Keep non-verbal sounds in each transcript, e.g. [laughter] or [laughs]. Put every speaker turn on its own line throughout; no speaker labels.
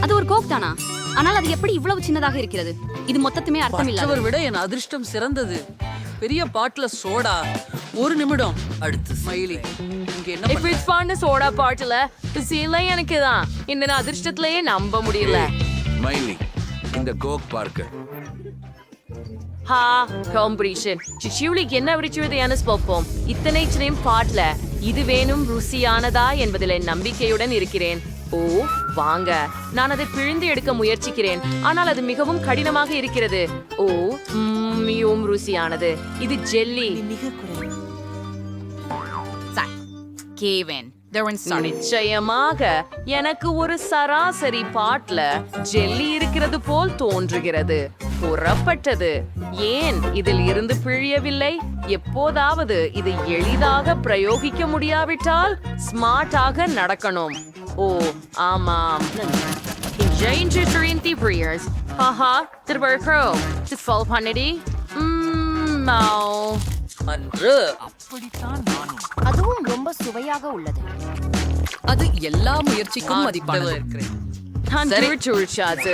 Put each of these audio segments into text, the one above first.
அது ஒரு கோக் தானா? ஆனால் அது எப்படி இவ்வளவு சின்னதாக இருக்கிறது? இது மொத்தத்துமே அர்த்தம் இல்லாத.
மற்றவர் விட என் அதிர்ஷ்டம் சிறந்தது. பெரிய பாட்டுல சோடா. ஒரு நிமிடம். அடுத்து ஸ்மைலி. இங்க என்ன
If it's fun சோடா பாட்டுல. சீல எனக்கு தான். இந்த அதிர்ஷ்டத்திலேயே நம்ப முடியல.
மைலி இந்த கோக் பார்க்க.
ஹா காம்படிஷன் சிச்சியுலிக்கு என்ன விரிச்சுவது என பார்ப்போம். இத்தனை சின்ன பாட்ல இது வேணும் ருசியானதா என்பதில் என் நம்பிக்கையுடன் இருக்கிறேன். ஓ வாங்க. நான் அதை பிழிந்து எடுக்க முயற்சிக்கிறேன். ஆனால் அது மிகவும் கடினமாக இருக்கிறது. ஓ மிகவும் ருசியானது. இது ஜெல்லி.
started.
நிச்சயமாக. எனக்கு ஒரு சராசரி பாட்ல ஜெல்லி இருக்கிறது போல் தோன்றுகிறது. புறப்பட்டது. ஏன் இதில் இருந்து பிழியவில்லை? எப்போதாவது இது எளிதாக பிரயோகிக்க முடியாவிட்டால் ஸ்மார்ட்டாக நடக்கணும். ஓ ஆமாம். Change in the prayers. Haha, did work crow. Just fall Hannity. Mmm, no.
அன்று.
அதுவும் ரொம்ப சுவையாக உள்ளது.
அது எல்லா முயற்சிக்கும் மதிப்பானது.
இருக்கிறேன்.
நான் திருச்சூழ்ச்சாச்சு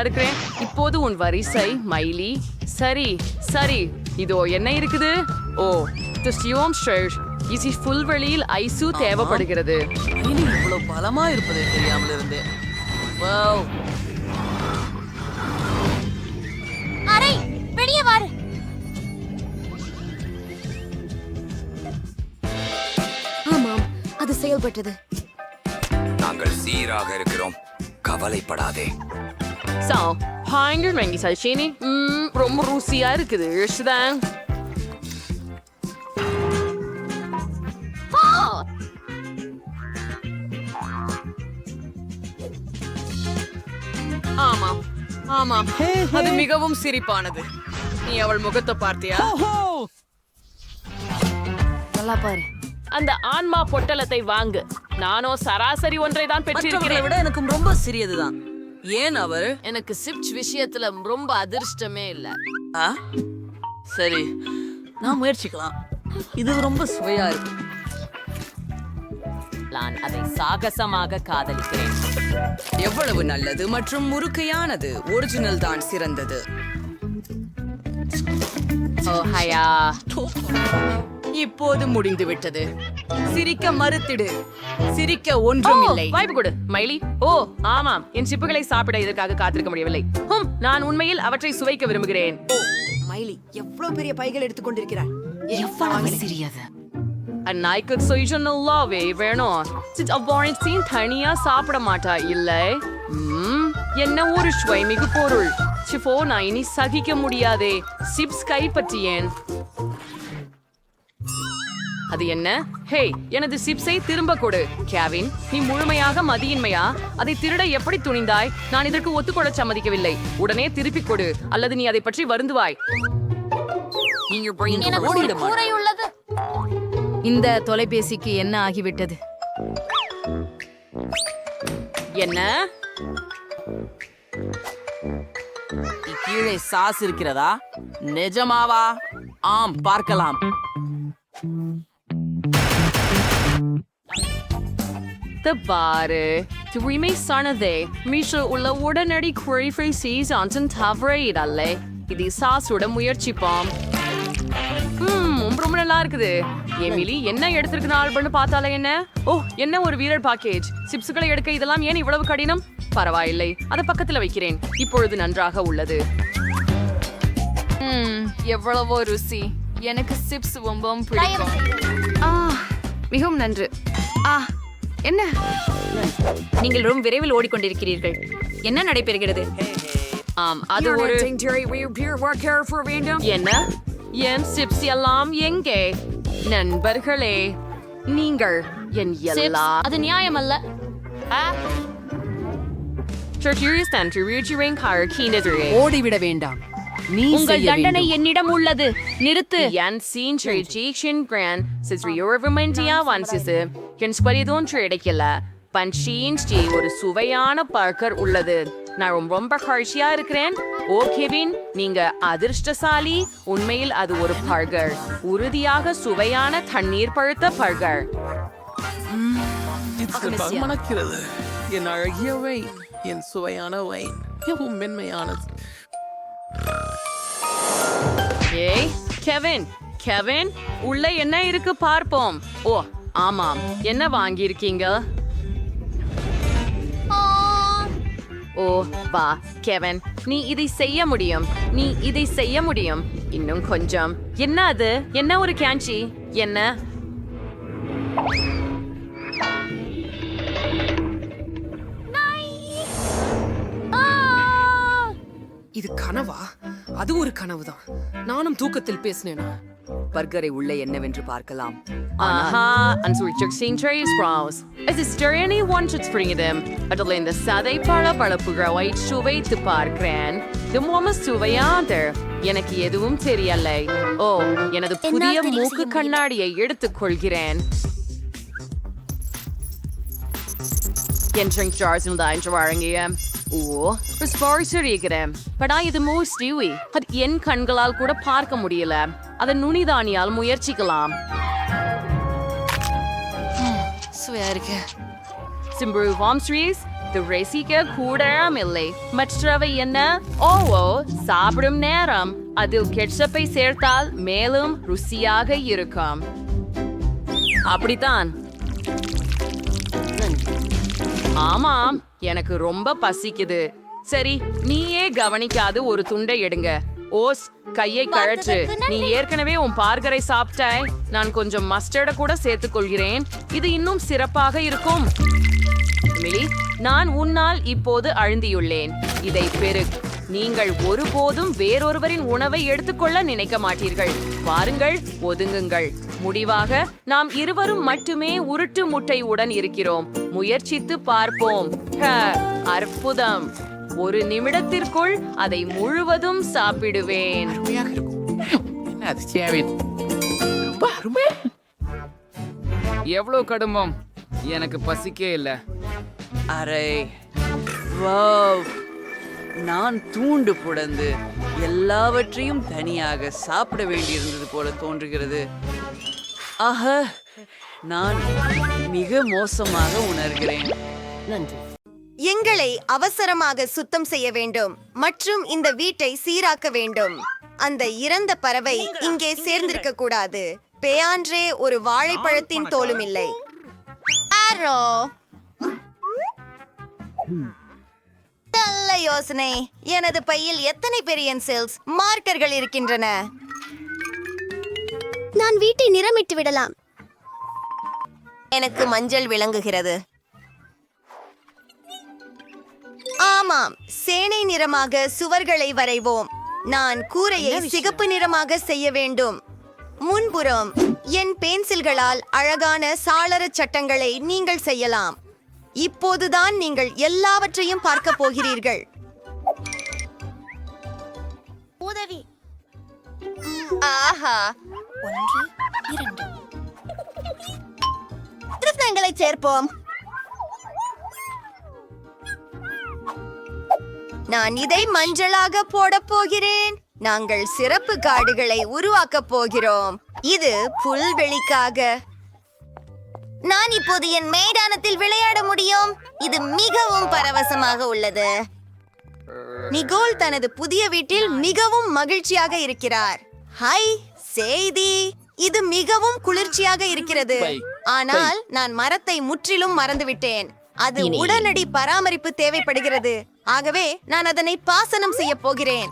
இருக்கிறேன். இப்போது உன் வரிசை மைலி சரி சரி. இதோ என்ன இருக்குது? ஓ திஸ்டியோம் ஸ்ட்ரேஷ் இசி ஃபுல் வெளியில் ஐசு தேவைப்படுகிறது.
இனி இவ்வளவு பலமா இருப்பதை தெரியாமல் இருந்தேன் வாவ்.
அரை வெளியே வாரு. ஆமாம் அது செயல்பட்டது.
நாங்கள் சீராக இருக்கிறோம். கவலைப்படாதே.
சோ ஹாங்கர் மேங்கி சல்ஷினி. ம் ரொம்ப ருசியா இருக்குது. இஷ்தான்
ஆமாம் அது மிகவும் சிரிப்பானது. நீ அவள் முகத்தை பார்த்தியா?
நல்லா பாரு.
அந்த ஆன்மா பொட்டலத்தை வாங்கு. நானோ சராசரி ஒன்றை தான்
மற்றவர்களை
பெற்றிருக்கிறேன்.
விட எனக்கு ரொம்ப சிறியதுதான். ஏன் அவர்?
எனக்கு சிப்ச் விஷயத்துல ரொம்ப அதிர்ஷ்டமே இல்ல?
சரி நான் முயற்சிக்கலாம். இது ரொம்ப சுவையா இருக்கு.
நான் அதை சாகசமாக காதலிக்கிறேன்.
எவ்வளவு நல்லது மற்றும் முறுக்கையானது? ஒரிஜினல் தான் சிறந்தது. இப்போது முடிந்து விட்டது சிரிக்க மறுத்திடு. சிரிக்க ஒன்றும் இல்லை.
வாய்ப்பு கொடு மயிலி. ஓ ஆமாம். என் சிப்புகளை சாப்பிட இதற்காக காத்திருக்க முடியவில்லை. ஹும் நான் உண்மையில் அவற்றை சுவைக்க விரும்புகிறேன்.
மைலி எவ்வளவு பெரிய பைகள் எடுத்துக்கொண்டிருக்கிறார்
எவ்வளவு சிறியது?
அந்நாய்க்கு சொய்ஜ நல்லாவே வேணும் சிட் அவ்வாழ்ச்சியும் தனியா சாப்பிட மாட்டா இல்லை என்ன ஒரு சுவைமிகு பொருள் சிப்போ நான் இனி சகிக்க முடியாதே சிப்ஸ் கைப்பற்றியேன் அது என்ன ஹே எனது சிப்ஸை திரும்ப கொடு கேவின் நீ முழுமையாக மதியின்மையா அதை திருட எப்படி துணிந்தாய் நான் இதற்கு ஒத்துக்கொள்ள சம்மதிக்கவில்லை உடனே திருப்பிக் கொடு அல்லது நீ அதை பற்றி வருந்துவாய்
இந்த தொலைபேசிக்கு என்ன ஆகிவிட்டது?
என்ன?
கீழே சாஸ் இருக்கிறதா? நிஜமாவா? ஆம் பார்க்கலாம்.
The பாரு தூய்மை சானதே மீஷோ உள்ள உடனடி குறைஃபை சீசான்டன் தவற இடல்லே இது சாசுட முயற்சிப்போம் நல்லா இருக்குது. எமிலி என்ன எடுத்திருக்கு ஆல்பம்னு பார்த்தாலே என்ன? ஓ என்ன ஒரு வீரர் பாக்கேஜ் சிப்ஸ்களை எடுக்க இதெல்லாம் ஏன் இவ்வளவு கடினம்? பரவாயில்லை அதை பக்கத்துல வைக்கிறேன். இப்பொழுது நன்றாக உள்ளது.
ம், எவ்வளவோ ருசி. எனக்கு சிப்ஸ் ரொம்பவும் பிடிக்கும்.
ஆ மிகவும் நன்று. ஆ என்ன?
நீங்கள் ரொம்ப விரைவில் ஓடிக்கொண்டிருக்கிறீர்கள். என்ன நடைபெறுகிறது?
ஆம் அது ஒரு என்ன? என் சிப்ஸ் எல்லாம் எங்கே? நண்பர்களே நீங்கள் என் எல்லா
அது நியாயம் அல்ல.
ஓடிவிட வேண்டாம். நீ
உங்கள் தண்டனை. என்னிடம் உள்ளது. நிறுத்து.
Yan sin Trajation Grand, says Riorvamantia onces என் ஸ்பரிதோன்று கிடைக்கல பன்ஷீன் ஸ்ரீ ஒரு சுவையான பர்கர் உள்ளது நான் ரொம்ப ரொம்ப காட்சியா இருக்கிறேன். ஓ கெவின் நீங்க அதிர்ஷ்டசாலி. உண்மையில் அது ஒரு பர்கர். உறுதியாக சுவையான தண்ணீர் பழுத்த பர்கர்.
மணக்கிறது
என் அழகிய வைன் என் சுவையான வைன் மிகவும் மென்மையானது.
ஏய் கெவின் கெவின் உள்ள என்ன இருக்கு பார்ப்போம். ஓ ஆமாம். என்ன வாங்கியிருக்கீங்க? ஓ வா கெவின். நீ இதை செய்ய முடியும். நீ இதை செய்ய முடியும். இன்னும் கொஞ்சம். என்ன அது? என்ன ஒரு கேன்ச்சி? என்ன?
இது கனவா? அது ஒரு கனவுதான். நானும் தூக்கத்தில் பேசினேனா?
பர்கரை உள்ளே என்னவென்று பார்க்கலாம்.
Aha, and so we're seeing Trey's brows. As is there anyone to bring them? அதில் இந்த சதை பழ பழப்புகளை சுவைத்து பார்க்கிறேன் இதுவும் சுவையாத எனக்கு எதுவும் தெரியலை. ஓ எனது புதிய மூக்கு கண்ணாடியை எடுத்துக் கொள்கிறேன். என் ட்ரிங்க் ஜார்ஸ் தான் வழங்கிய ஓ ஸ்பாரிசரிக்கிறேன் படா இது மோஸ்ட் அது என் கண்களால் கூட பார்க்க முடியல. அதை நுனிதானியால் முயற்சிக்கலாம்.
சுவையா இருக்கு.
சிம்பு வாம்ஸ்ரீஸ் இது ரசிக்க கூடம் இல்லை மற்றவை என்ன? ஓவோ சாப்பிடும் நேரம். அதில் கெட்சப்பை சேர்த்தால் மேலும் ருசியாக இருக்கும். அப்படித்தான். ஆமாம் எனக்கு ரொம்ப பசிக்குது. சரி நீயே கவனிக்காது ஒரு துண்டை எடுங்க. ஓஸ் கையை கழற்று. நீ ஏற்கனவே உன் பார்கரை சாப்பிட்டாய். நான் கொஞ்சம் மஸ்டர்ட கூட சேர்த்துக் கொள்கிறேன் இது இன்னும் சிறப்பாக இருக்கும். மிலி நான் உன்னால் இப்போது அழுந்தியுள்ளேன். இதை பெரு. நீங்கள் ஒருபோதும் வேறொருவரின் உணவை எடுத்துக்கொள்ள நினைக்க மாட்டீர்கள். வாருங்கள் ஒதுங்குங்கள். முடிவாக நாம் இருவரும் மட்டுமே உருட்டு முட்டை உடன் இருக்கிறோம். முயற்சித்து பார்ப்போம். அற்புதம். ஒரு நிமிடத்திற்குள் அதை முழுவதும் சாப்பிடுவேன்.
எவ்வளவு கடுமம் எனக்கு பசிக்கே இல்ல.
அரை வாவ். நான் தூண்டு புடந்து எல்லாவற்றையும் தனியாக சாப்பிட வேண்டியிருந்தது போல தோன்றுகிறது. ஆக நான் மிக மோசமாக உணர்கிறேன்.
எங்களை அவசரமாக சுத்தம் செய்ய வேண்டும் மற்றும் இந்த வீட்டை சீராக்க வேண்டும். அந்த இறந்த பறவை இங்கே சேர்ந்திருக்க கூடாது. பேயான்றே ஒரு வாழைப்பழத்தின் தோலும் இல்லை ஆரோ. நல்ல யோசனை. எனது பையில் எத்தனை பெரியன்சில்ஸ் மார்க்கர்கள் இருக்கின்றன?
நான் வீட்டை நிறமிட்டு விடலாம்.
எனக்கு மஞ்சள் விளங்குகிறது. ஆமாம் சேனை நிறமாக சுவர்களை வரைவோம். நான் கூரையை சிகப்பு நிறமாக செய்ய வேண்டும். முன்புறம் என் பென்சில்களால் அழகான சாளரச் சட்டங்களை நீங்கள் செய்யலாம். இப்போதுதான் நீங்கள் எல்லாவற்றையும் பார்க்க போகிறீர்கள்.
உதவி.
ஆஹா. ஒன்று இரண்டு. திருத்தங்களை சேர்ப்போம். நான் இதை மஞ்சளாக போட போகிறேன். நாங்கள் சிறப்பு காடுகளை உருவாக்க போகிறோம். இது புல்வெளிக்காக. நான் இப்போது என் மைதானத்தில் விளையாட முடியும். இது மிகவும் பரவசமாக உள்ளது. நிகோல் தனது புதிய வீட்டில் மிகவும் மகிழ்ச்சியாக இருக்கிறார். ஹாய் செய்தி இது மிகவும் குளிர்ச்சியாக இருக்கிறது. ஆனால் நான் மரத்தை முற்றிலும் மறந்துவிட்டேன். அது உடனடி பராமரிப்பு தேவைப்படுகிறது. ஆகவே நான் அதனை பாசனம் செய்ய போகிறேன்.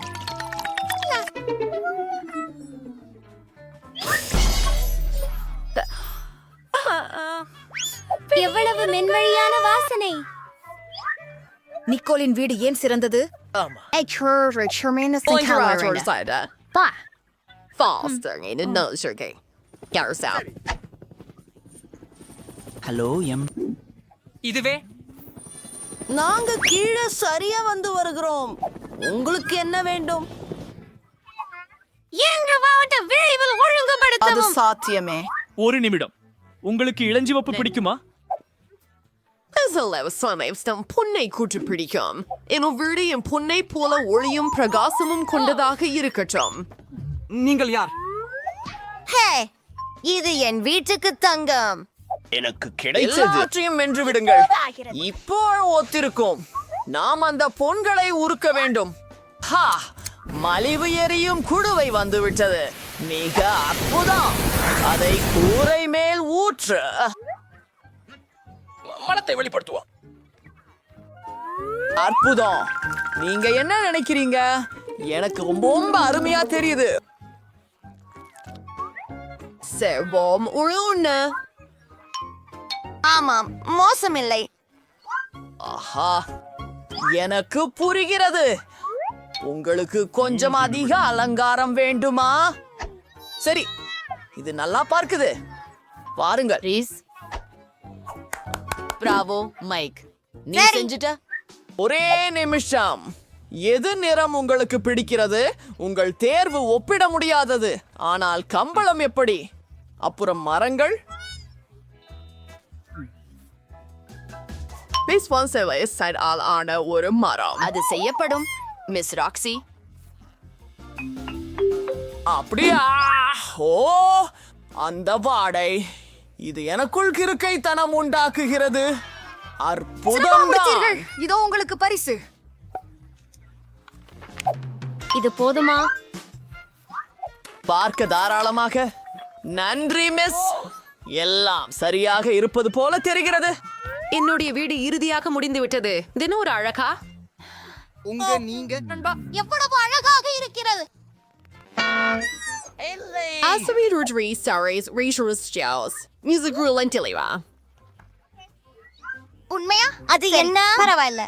எவ்வளவு மென்வழியான வாசனை.
நிக்கோலின் வீடு ஏன் சிறந்தது?
ஹலோ எம்
இதுவே
நாங்க கீழே சரியா வந்து வருகிறோம். உங்களுக்கு என்ன வேண்டும்?
எங்க மாவட்ட விரைவில்
அது
ஒழுங்குபடுத்தவும்
சாத்தியமே.
ஒரு நிமிடம். உங்களுக்கு இளஞ்சிவப்பு பிடிக்குமா?
பொன்னை கூட்டு பிடிக்கும். என் வீடு என் பொன்னை போல ஒளியும் பிரகாசமும் கொண்டதாக இருக்கட்டும்.
நீங்கள் யார்?
ஹே இது என் வீட்டுக்கு தங்கம்.
எனக்கு கிடைத்தது. வென்று விடுங்கள். இப்போ ஒத்திருக்கும். நாம் அந்த பொன்களை உருக்க வேண்டும். ஹா மலிவு எரியும் குடுவை வந்து விட்டது மிக அற்புதம். அதை கூரை மேல் ஊற்று.
மனத்தை வெளிப்படுத்துவோம்.
அற்புதம். நீங்க என்ன நினைக்கிறீங்க? எனக்கு ரொம்ப ரொம்ப அருமையா தெரியுது. செவ்வம் உழுன்னு
ஆமாம் மோசமில்லை.
ஆஹா எனக்கு புரிகிறது. உங்களுக்கு கொஞ்சம் அதிக அலங்காரம் வேண்டுமா? சரி இது நல்லா பார்க்குது. பாருங்கள்.
ரீஸ் பிராவோ மைக் நீ
சரி.
செஞ்சுட்ட?
ஒரே நிமிஷம். எது நிறம் உங்களுக்கு பிடிக்கிறது? உங்கள் தேர்வு ஒப்பிட முடியாதது. ஆனால் கம்பளம் எப்படி? அப்புறம் மரங்கள்? Side ஆல் ஆன ஒரு மரம்
அது செய்யப்படும் மிஸ் ராக்ஸி
அப்படியா? ஓ அந்த வாடை. இது எனக்குள் கிறுக்கைத்தனம் உண்டாக்குகிறது. அற்புதம்
இதோ உங்களுக்கு பரிசு. இது போதுமா?
பார்க்க தாராளமாக. நன்றி மிஸ் எல்லாம் சரியாக இருப்பது போல தெரிகிறது.
என்னுடைய வீடு இறுதியாக முடிந்து விட்டது தினம் ஒரு அழகா?
உங்க நீங்க
எவ்வளவு அழகாக இருக்கிறது.
As we do three stories, Rachel's Jones, music rule and Tiliwa.
உண்மையா?
அது என்ன?
பரவாயில்ல.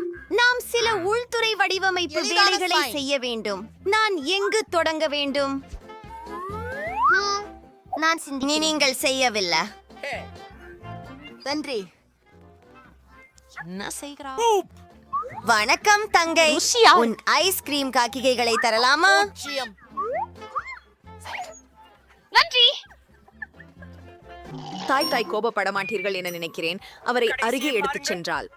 [laughs]
நாம் சில உள்துறை வடிவமைப்பு வேலைகளை. செய்ய வேண்டும். நான் எங்கு தொடங்க வேண்டும்?
நான்
நீங்கள் செய்யவில்லை.
நன்றி.
என்ன செய்கிறா?
வணக்கம் தங்கை. உன் ஐஸ்கிரீம் காக்கிகைகளை தரலாமா?
நன்றி.
தாய் தாய் கோபப்பட மாட்டீர்கள் என நினைக்கிறேன். அவரை அருகே எடுத்துச் சென்றால்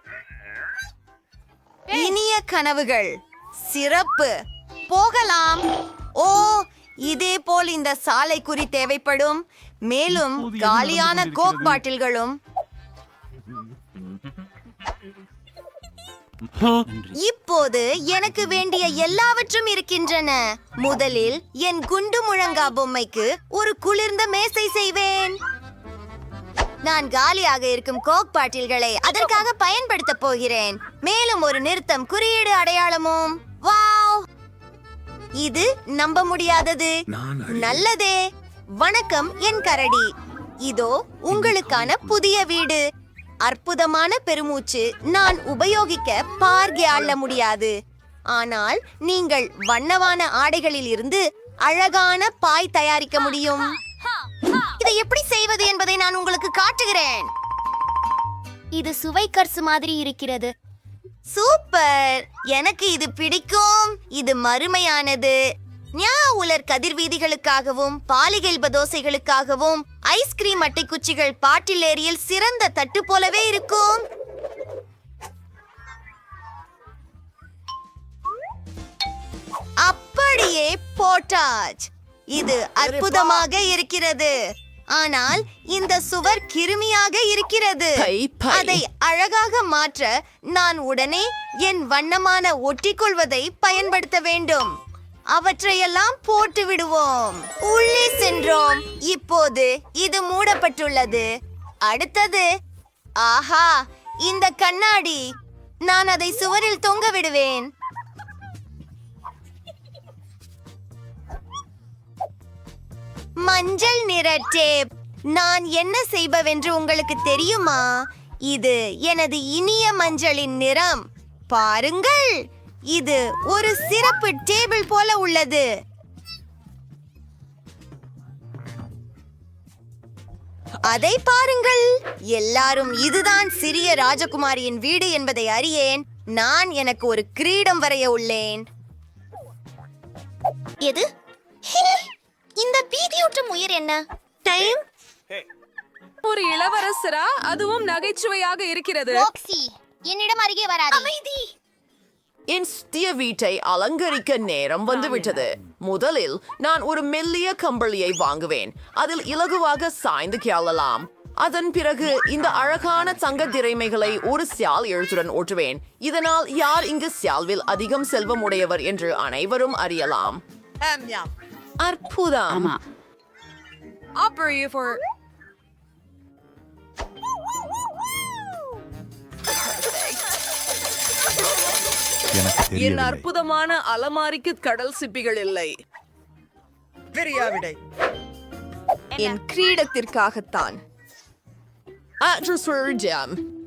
இனிய கனவுகள் சிறப்பு. போகலாம். ஓ இதே போல் இந்த சாலை குறி தேவைப்படும். மேலும் காலியான கோக் பாட்டில்களும். இப்போது எனக்கு வேண்டிய எல்லாவற்றும் இருக்கின்றன. முதலில் என் குண்டு முழங்கா பொம்மைக்கு ஒரு குளிர்ந்த மேசை செய்வேன். நான் காலியாக இருக்கும் கோக் பாட்டில்களை அதற்காக பயன்படுத்த போகிறேன். மேலும் ஒரு நிறுத்தம் குறியீடு அடையாளமும். வாவ்! இது நம்ப முடியாதது. நல்லதே. வணக்கம் என் கரடி. இதோ உங்களுக்கான புதிய வீடு. அற்புதமான பெருமூச்சு. நான் உபயோகிக்க பார்கை அள்ள முடியாது. ஆனால் நீங்கள் வண்ணவான ஆடைகளில் இருந்து அழகான பாய் தயாரிக்க முடியும். இதை எப்படி செய்வது என்பதை நான் உங்களுக்கு காட்டுகிறேன்.
இது சுவை கர்சு மாதிரி இருக்கிறது.
சூப்பர். எனக்கு இது பிடிக்கும். இது மறுமையானது ஞா உலர் கதிர்வீதிகளுக்காகவும் பாலிகெல்ப தோசைகளுக்காகவும் ஐஸ்கிரீம் அட்டை குச்சிகள் பாட்டில் ஏரியில் சிறந்த தட்டு போலவே இருக்கும். அப்படியே போட்டாச். இது அற்புதமாக இருக்கிறது. ஆனால் இந்த சுவர் கிருமியாக இருக்கிறது. அதை அழகாக மாற்ற நான் உடனே என் வண்ணமான ஒட்டிக்கொள்வதை பயன்படுத்த வேண்டும். அவற்றையெல்லாம் போட்டு விடுவோம். உள்ளே சென்றோம். இப்போது இது மூடப்பட்டுள்ளது. அடுத்தது ஆஹா இந்த கண்ணாடி. நான் அதை சுவரில் தொங்க விடுவேன். மஞ்சள் நிற டேப். நான் என்ன செய்பவென்று உங்களுக்கு தெரியுமா? இது எனது இனிய மஞ்சளின் நிறம். பாருங்கள் இது ஒரு சிறப்பு டேபிள் போல உள்ளது. அதை பாருங்கள். எல்லாரும் இதுதான் சிறிய ராஜகுமாரியின் வீடு என்பதை அறியேன். நான் எனக்கு ஒரு கிரீடம் வரைய உள்ளேன்.
எது? இந்த பீதியூட்டும் உயிர் என்ன?
டைம்
ஒரு இளவரசரா அதுவும் நகைச்சுவையாக இருக்கிறது.
என்னிடம் அருகே வராதே. அமைதி!
என் சுத்திய வீட்டை அலங்கரிக்க நேரம் வந்துவிட்டது. முதலில் நான் ஒரு மெல்லிய கம்பளியை வாங்குவேன். அதில் இலகுவாக சாய்ந்து கேளலாம். அதன் பிறகு இந்த அழகான தங்க திரைமைகளை ஒரு சியால் எழுத்துடன் ஓட்டுவேன். இதனால் யார் இங்கு சியால்வில் அதிகம் செல்வம் உடையவர் என்று அனைவரும் அறியலாம். அற்புதம்.
ஆமா.
என் அற்புதமான அலமாரிக்கு கடல் சிப்பிகள் இல்லை.
என் கிரீடத்திற்காகத்தான்.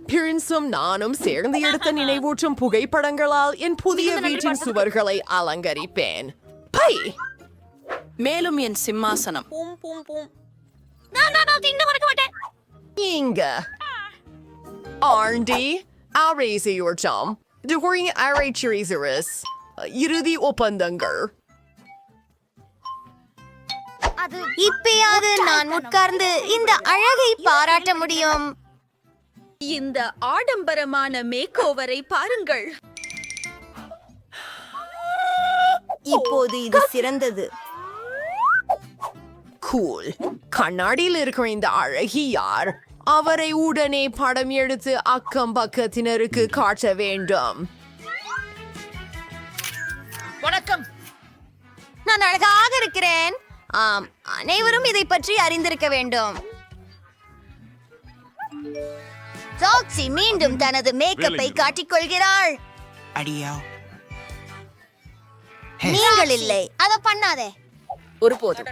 பிரின்ஸும் நானும் சேர்ந்து எடுத்த நினைவூட்டும் புகைப்படங்களால் என் புதிய வீட்டின் சுவர்களை அலங்கரிப்பேன். பை!
மேலும் என் சிம்மாசனம்.
இங்க ஆண்டி ஆரேசியோர்ச்சாம் during Arachirisaurus இறுதி ஒப்பந்தங்கள்.
இப்பயாவது நான் உட்கார்ந்து இந்த அழகை பாராட்ட முடியும்.
இந்த ஆடம்பரமான மேக்கோவரை பாருங்கள்.
இப்போது இது சிறந்தது.
கூல் கண்ணாடியில் இருக்கிற இந்த அழகி யார் அவரை உடனே படம் எடுத்து அக்கம் பக்கத்தினருக்கு காட்ட வேண்டும்.
நான் அழகாக இருக்கிறேன். ஆம் அனைவரும் இதை பற்றி அறிந்திருக்க வேண்டும். சாக்சி மீண்டும் தனது மேக்கப்பை காட்டிக்கொள்கிறாள்
அடியா.
நீங்கள் இல்லை. அத பண்ணாதே.
ஒருபோதும்.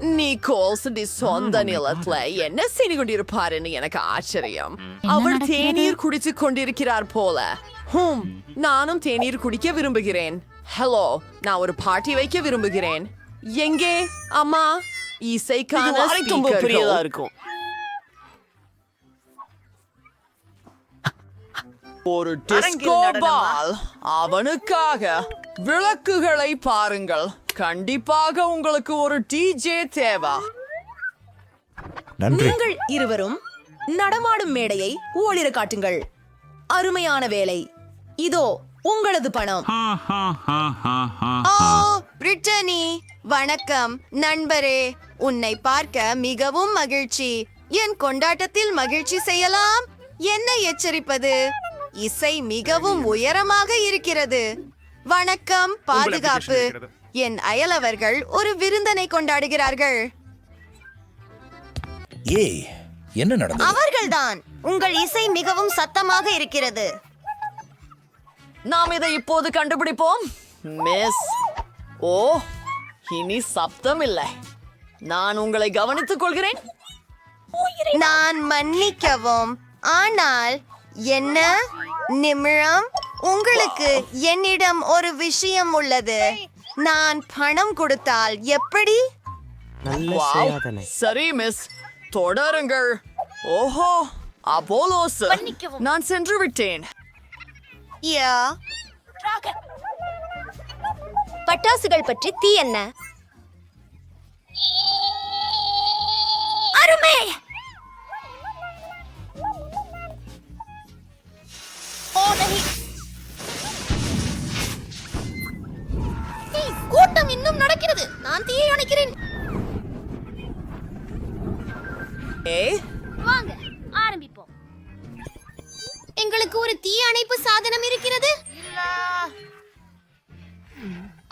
டி சொந்த நிலத்துல என்ன செய்து கொண்டிருப்பாருன்னு எனக்கு ஆச்சரியம். அவர் தேநீர் குடிச்சு கொண்டிருக்கிறார் போல. ஹூம் நானும் தேநீர் குடிக்க விரும்புகிறேன். ஹலோ நான் ஒரு பார்ட்டி வைக்க விரும்புகிறேன். எங்கே? அம்மா இசைக்கான ஸ்பீக்கர்கள்.
இருக்கும். ஒரு டிஸ்கோ பால் அவனுக்காக விளக்குகளை பாருங்கள். கண்டிப்பாக உங்களுக்கு ஒரு டிஜே தேவை.
நீங்கள் இருவரும் நடமாடும் மேடையை ஓளிர காட்டுங்கள். அருமையான வேலை. இதோ உங்களது பணம்.
ஓ பிரிட்டனி வணக்கம் நண்பரே. உன்னை பார்க்க மிகவும் மகிழ்ச்சி. என் கொண்டாட்டத்தில் மகிழ்ச்சி செய்யலாம். என்ன எச்சரிப்பது? இசை மிகவும் உயரமாக இருக்கிறது. வணக்கம் பாதுகாப்பு. என் அயலவர்கள் ஒரு விருந்தனை கொண்டாடுகிறார்கள்.
ஏய் என்ன நடந்தது?
அவர்கள்தான். உங்கள் இசை மிகவும் சத்தமாக இருக்கிறது.
நாம் இதை இப்போது கண்டுபிடிப்போம். மிஸ். ஓ இனி சப்தம் இல்லை நான் உங்களை கவனித்துக் கொள்கிறேன்.
நான் மன்னிக்கவும். ஆனால் என்ன? நிமிடம். உங்களுக்கு என்னிடம் ஒரு விஷயம் உள்ளது. நான் பணம் கொடுத்தால் எப்படி.
சரி மிஸ் தொடருங்கள். ஓஹோ அப்போலோஸ். நான் சென்று விட்டேன்.
யா. பட்டாசுகள் பற்றி தீ என்ன? அருமை! கூட்டம் இன்னும் நடக்கிறது. நான் தீயை அணைக்கிறேன்.
ஏ
வாங்க ஆரம்பிப்போம். எங்களுக்கு ஒரு தீ அணைப்பு சாதனம் இருக்கிறது.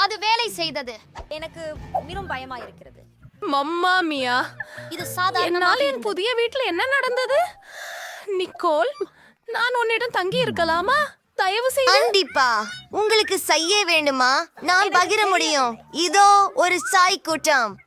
அது வேலை செய்தது.
எனக்கு மிகவும் பயமா இருக்கிறது.
Mamma mia.
இது சாதாரண
என் புதிய வீட்டில் என்ன நடந்தது? நிக்கோல் நான் உன்னிடம் தங்கி இருக்கலாமா தயவு செய்து
கண்டிப்பா. உங்களுக்கு செய்ய வேண்டுமா? நான் பகிர முடியும். இதோ ஒரு சாய் கூட்டம்.